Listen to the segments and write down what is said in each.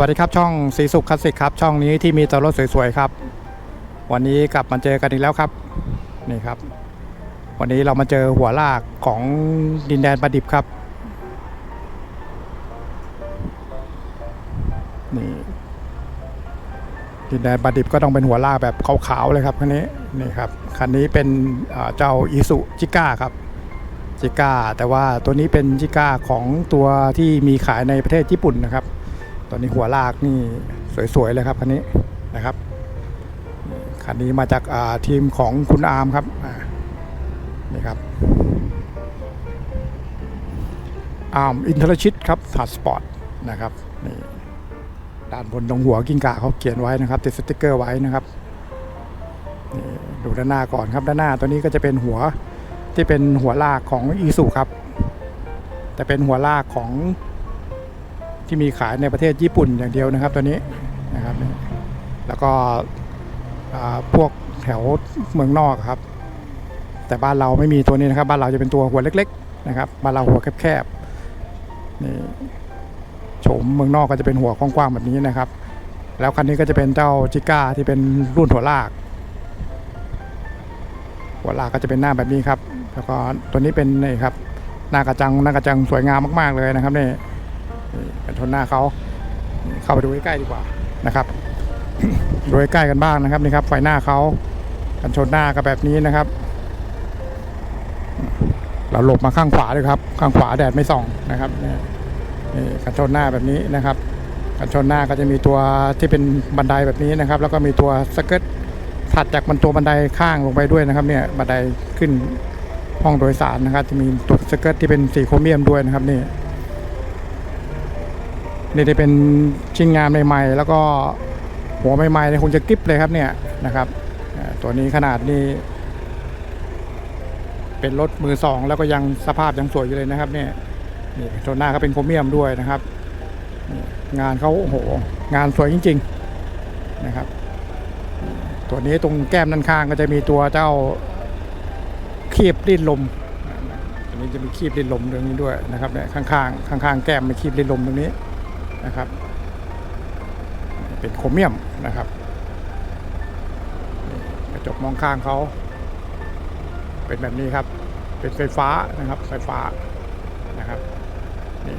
วัสดีครับช่องสีสุขคลาสสิกครับ ช่องนี้ที่มีแต่รถสวยๆครับ วันนี้กลับมาเจอกันอีกแล้วครับนี่ครับ วันนี้เรามาเจอหัวลากของดินแดนประดิบครับนี่ดินแดนประดิบก็ต้องเป็นหัวลากแบบขาวๆเลยครับคันนี้นี่ครับคันนี้เป็นเอ่อเจ้าอิสุจิก้าครับจิก้าแต่ว่าตัวนี้เป็นจิก้าของตัวที่มีขายในประเทศญี่ปุ่นนะครับ ตอนนี้หัวลากนี่สวยๆเลยครับคันนี้นะครับคันนี้มาจากาทีมของคุณอาร์มครับนี่ครับอาร์มอินเทอร์ชิตครับทัสปอร์ตนะครับนี่ด้านบนตรงหัวกิ้งก่าเขาเขียนไว้นะครับติดสติกเกอร์ไว้นะครับนี่ดูด้านหน้าก่อนครับด้านหน้าตัวนี้ก็จะเป็นหัวที่เป็นหัวลากของอีสุครับแต่เป็นหัวลากของ ที่มีขายในประเทศญี่ปุ่นอย่างเดียวนะครับตัวนี้นะครับ แล้วก็พวกแถวเมืองนอกครับ แต่บ้านเราไม่มีตัวนี้นะครับบ้านเราจะเป็นตัวหัวเล็ก ๆ นะครับบ้านเราหัวแคบๆนี่โฉมเมืองนอกก็จะเป็นหัวกว้างๆแบบนี้นะครับ แล้วคันนี้ก็จะเป็นเจ้าจิก้าที่เป็นรุ่นหัวลาก หัวลากก็จะเป็นหน้าแบบนี้ครับ แล้วก็ตัวนี้เป็นนี่ครับหน้ากระจังหน้ากระจังสวยงามมากๆเลยนะครับนี่ กันชนหน้าเขาเข้าไปดูใกล้ๆดีกว่านะครับดูใกล้กันบ้างนะครับนี่ครับไฟหน้าเขากันชนหน้าก็แบบนี้นะครับ เราหลบมาข้างขวาเลยครับ ข้างขวาแดดไม่ส่องนะครับนี่นี่กันชนหน้าแบบนี้นะครับกันชนหน้าก็จะมีตัวที่เป็นบันไดแบบนี้นะครับ แล้วก็มีตัวสเกิร์ตถัดจากมันตัวบันไดข้างลงไปด้วยนะครับ เนี่ยบันไดขึ้นห้องโดยสารนะครับ จะมีตัวสเกิร์ตที่เป็นสีโครเมียมด้วยนะครับนี่ นี่จะเป็นชิ้นงานใหม่ๆ แล้วก็หัวใหม่ๆเนี่ยคงจะกริบเลยครับเนี่ยนะครับตัวนี้ขนาดนี้ เป็นรถมือสองแล้วก็ยังสภาพยังสวยอยู่เลยนะครับเนี่ยนี่ตัวหน้าก็เป็นโครเมียมด้วยนะครับ งานเขาโอ้โห งานสวยจริง ๆนะครับ ตัวนี้ตรงแก้มด้านข้างก็จะมีตัวเจ้าคีบดิ้นลมอันนี้จะมีคีบดิ้นลมตรงนี้ด้วยนะครับเนี่ยข้างๆข้างๆแก้มมีคีบดิ้นลมตรงนี้ นะครับ เป็นโครเมียมนะครับกระจกมองข้างเขาเป็นแบบนี้ครับ เป็นไฟฟ้านะครับไฟฟ้านะครับนี่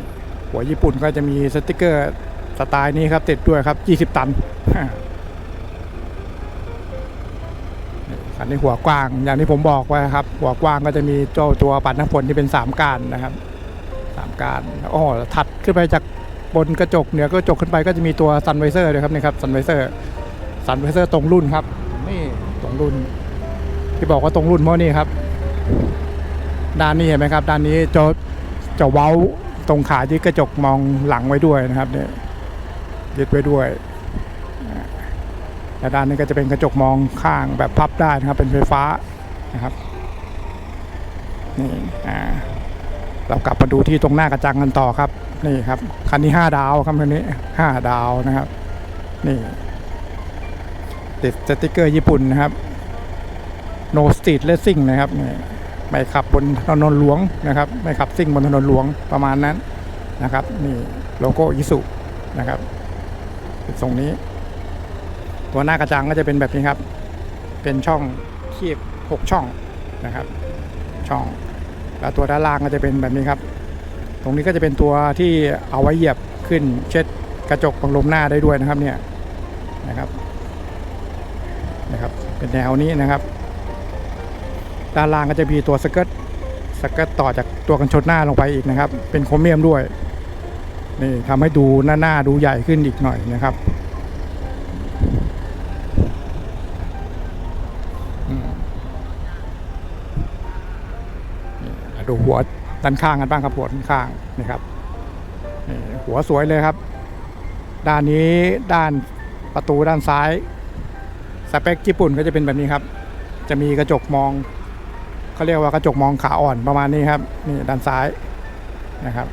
หัวญี่ปุ่นก็จะมีสติกเกอร์สไตล์นี้ครับติดด้วยครับ 20 ตันคันนี้หัวกว้างอย่างที่ผมบอกไว้ครับ หัวกว้างก็จะมีเจ้าตัวปัดน้ำฝนที่เป็น 3 กานนะครับสามกานโอ้โหถัดขึ้นไปจาก บนกระจกเหนือกระจกขึ้นไปก็จะมีตัวซันไวเซอร์ด้วยครับนี่ครับซันไวเซอร์ซันไวเซอร์ตรงรุ่นครับนี่ตรงรุ่น ที่บอกว่าตรงรุ่นเพราะนี่ครับ ด้านนี้เห็นไหมครับ ด้านนี้จะจะเว้าตรงขาที่กระจกมองหลังไว้ด้วยนะครับเนี่ยยึดไว้ด้วยและด้านนี้ก็จะเป็นกระจกมองข้างแบบพับได้นะครับเป็นไฟฟ้านะครับนี่อ่าเรากลับมาดูที่ตรงหน้ากระจังกันต่อครับ นี่ครับคันนี้5ดาวครับคันนี้5ดาวนะครับ นี่ติดสติกเกอร์ญี่ปุ่นนะครับ No Street Racing นะครับนี่ไม่ขับบนถนนหลวงนะครับ ไม่ขับซิ่งบนถนนหลวงประมาณนั้นนะครับ นี่โลโก้ยิสุนะครับเป็นทรงนี้ ตัวหน้ากระจังก็จะเป็นแบบนี้ครับ เป็นช่องคีบ6ช่องนะครับ ช่อง แล้วตัวด้านล่างก็จะเป็นแบบนี้ครับ ตรงนี้ก็จะเป็นตัวที่เอาไว้เหยียบขึ้นเช็ดกระจกบังลมหน้าได้ด้วยนะครับเนี่ยนะครับนะครับ เป็นแนวนี้นะครับ ด้านล่างก็จะมีตัวสเกิร์ตสเกิร์ตต่อจากตัวกันชนหน้าลงไปอีกนะครับ เป็นโครเมียมด้วยนี่ทำให้ดูหน้าหน้าดูใหญ่ขึ้นอีกหน่อยนะครับอืมดูหัว ด้านข้างกันบ้างครับหัวด้านข้างนี่ครับหัวสวยเลยครับ ด้านนี้ด้านประตูด้านซ้ายสเปคญี่ปุ่นก็จะเป็นแบบนี้ครับ จะมีกระจกมองเขาเรียกว่ากระจกมองขาอ่อนประมาณนี้ครับนี่ด้านซ้ายนะครับ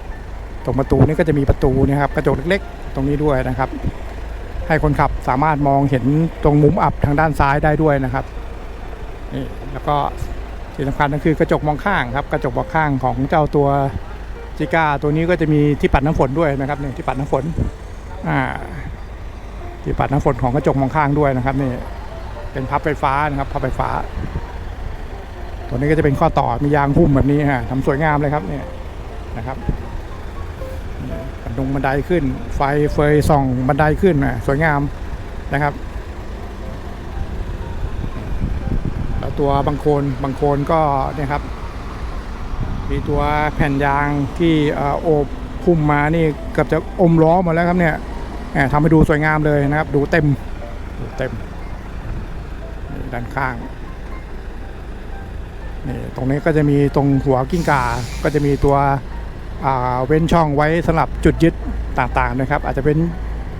ตรงประตูนี่ก็จะมีประตูนี่ครับกระจกเล็กๆ ตรงนี้ด้วยนะครับ ให้คนขับสามารถมองเห็นตรงมุมอับทางด้านซ้ายได้ด้วยนะครับนี่แล้วก็ ที่สำคัญก็คือกระจกมองข้างครับกระจกมองข้างของเจ้าตัวจิก้าตัวนี้ก็จะมีที่ปัดน้ำฝนด้วยนะครับเนี่ยที่ปัดน้ำฝนอ่าที่ปัดน้ำฝนของกระจกมองข้างด้วยนะครับนี่เป็นพับไฟฟ้านะครับพับไฟฟ้า ตัวนี้ก็จะเป็นข้อต่อมียางหุ้มแบบนี้ฮะทำสวยงามเลยครับเนี่ยนะครับบันดงบันไดขึ้น ไฟเฟยส่องบันไดขึ้นนะสวยงามนะครับ ตัวบางโคนบางโคนก็เนี่ยครับ มีตัวแผ่นยางที่เอ่อโอบคุมมานี่เกือบจะอมล้อหมดแล้วครับเนี่ยแหมทำให้ดูสวยงามเลยนะครับ ดูเต็มดูเต็มด้านข้างนี่ตรงนี้ก็จะมีตรงหัวกิ้งก่าก็จะมีตัวเว้นช่องไว้สำหรับจุดยึดต่างๆนะครับ อาจจะเป็น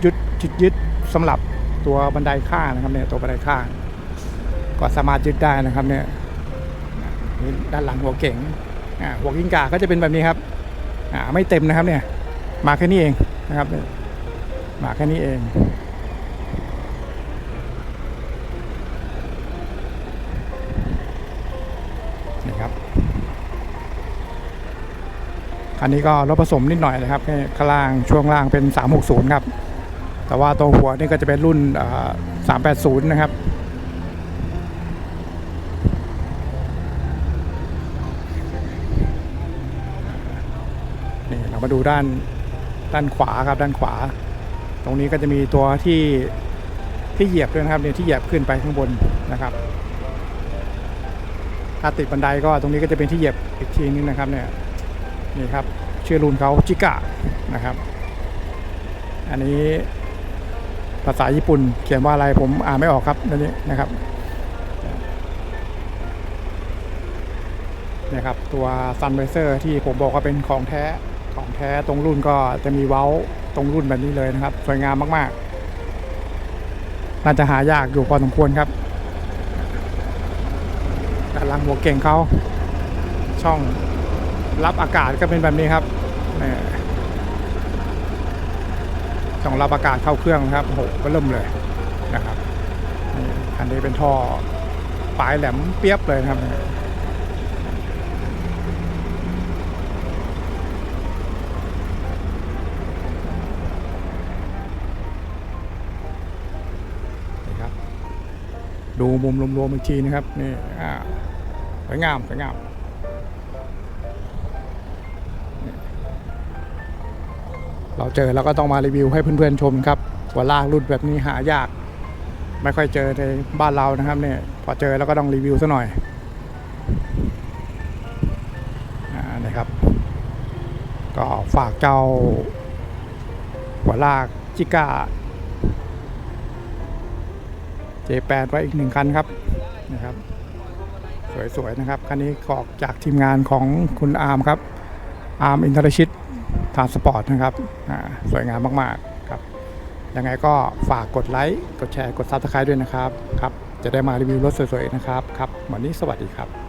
จุดจุดยึดสำหรับตัวบันไดข้างนะครับเนี่ยตัวบันไดข้าง ก็สามารถยึดได้นะครับเนี่ยด้านหลังหัวเก๋งหัวกิ้งก่าก็จะเป็นแบบนี้ครับไม่เต็มนะครับเนี่ยมาแค่นี้เองนะครับมาแค่นี้เองนี่ครับคันนี้ก็รถผสมนิดหน่อยนะครับแค่ข้างล่างช่วงล่างเป็น 360 ครับ แต่ว่าตัวหัวนี่ก็จะเป็นรุ่น 380 นะครับ นี่เรา มาดูด้านด้านขวาครับด้านขวา ตรงนี้ก็จะมีตัวที่ที่เหยียบด้วยนะครับเนี่ยที่เหยียบขึ้นไปข้างบนนะครับถ้าติดบันไดก็ตรงนี้ก็จะเป็นที่เหยียบอีกทีนึงนะครับเนี่ยนี่ครับชื่อรุ่นเขาจิกะนะครับ อันนี้ภาษาญี่ปุ่นเขียนว่าอะไรผมอ่านไม่ออกครับอันนี้นะครับนี่ครับตัว Sun r a z e r ที่ผมบอกว่าเป็นของแท้ ของแท้ตรงรุ่นก็จะมีเว้าตรงรุ่นแบบนี้เลยนะครับ สวยงามมากๆ น่าจะหายากอยู่พอสมควรครับด้านหลังหัวเก่งเขาช่องรับอากาศก็เป็นแบบนี้ครับช่องรับอากาศเข้าเครื่องครับโหก็เริ่มเลยนะครับอันนี้เป็นท่อปลายแหลมเปียบเลยครับ ดูมุมรวมๆอีกทีนะครับนี่อ่าสวยงามสวยงามเราเจอแล้วก็ต้องมารีวิวให้เพื่อนๆชมครับว่าลากรุ่นแบบนี้หายาก ไม่ค่อยเจอในบ้านเรานะครับเนี่ยพอเจอแล้วก็ต้องรีวิวซะหน่อยนะครับ ก็ฝากเจ้าหัวลากจิก้า J8 ไว้อีกหนึ่งคันครับนะครับสวยๆนะครับคันนี้ขอกจากทีมงานของคุณอาร์มครับอาร์มอินทรชิตทางสปอร์ตนะครับสวยงามมากๆครับยังไงก็ฝากกดไลค์กดแชร์กดซับสไครต์ด้วยนะครับครับจะได้มารีวิวรถสวยๆนะครับครับวันนี้สวัสดีครับ